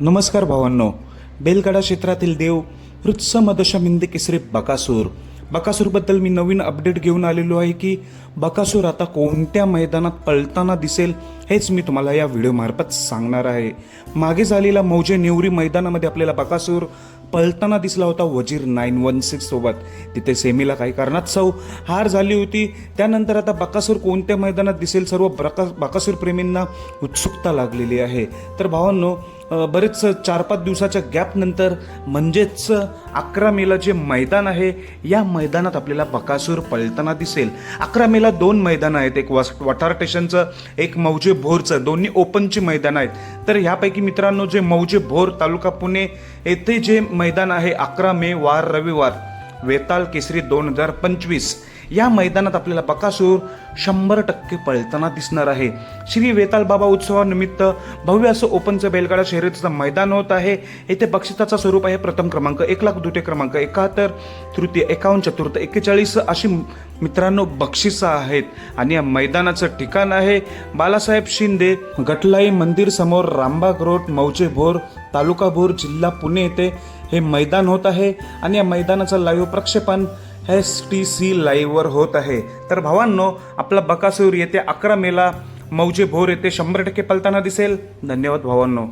नमस्कार भावांनो. बेलगाडा क्षेत्रातील देव हृत्स मदशमिंद केसरी बकासूर. बकासूरबद्दल मी नवीन अपडेट घेऊन आलेलो आहे की बकासूर आता कोणत्या मैदानात पळताना दिसेल हेच मी तुम्हाला या व्हिडिओमार्फत सांगणार आहे. मागे झालेल्या मौजे नेवरी मैदानामध्ये आपल्याला बकासूर पळताना दिसला होता वजीर नाईन वन सिक्स सोबत. तिथे सेमीला काही कारणात सौ हार झाली होती. त्यानंतर आता बकासूर कोणत्या मैदानात दिसेल? सर्व बका बकासूर प्रेमींना उत्सुकता लागलेली आहे. तर भावांनो बरेच चार पाच दिवसाच्या गॅपनंतर म्हणजेच अकरा मेला जे मैदान आहे या मैदानात आपल्याला बकासूर पळताना दिसेल. अकरा मेला दोन मैदानं आहेत. एक वस वठार स्टेशनचं एक मौजे भोरचं दोन्ही ओपनची मैदान आहेत. तर ह्यापैकी मित्रांनो जे मौजे भोर तालुका पुणे येथे जे मैदान आहे अकरा मे वार रविवार वेताल केसरी दोन हजार पंचवीस. या मैदानात आपल्याला बकासूर शंभर टक्के पळताना दिसणार आहे. श्री वेताल बाबा उत्सवानिमित्त भव्य असं ओपनचं बैलगाडा शर्यतीचं मैदान होत आहे. येथे बक्षिसाचं स्वरूप आहे प्रथम क्रमांक एक लाख द्वितीय क्रमांक एकाहत्तर तृतीय एकावन्न चतुर्थ एक्केचाळीस अशी मित्रांनो बक्षिसं आहेत. आणि या मैदानाचं ठिकाण आहे बालासाहेब शिंदे गटलाई मंदिर समोर रामबाग रोड मौजे भोर तालुका भोर जिल्हा पुणे येथे हे मैदान होत आहे. आणि या मैदानाचं लाईव्ह प्रक्षेपण एस टी सी लाईव्हवर होत आहे. तर भावांनो आपला बकासूर येत्या अकरा मेला मौजे भोर येथे शंभर टक्के पलताना दिसेल. धन्यवाद भावांनो.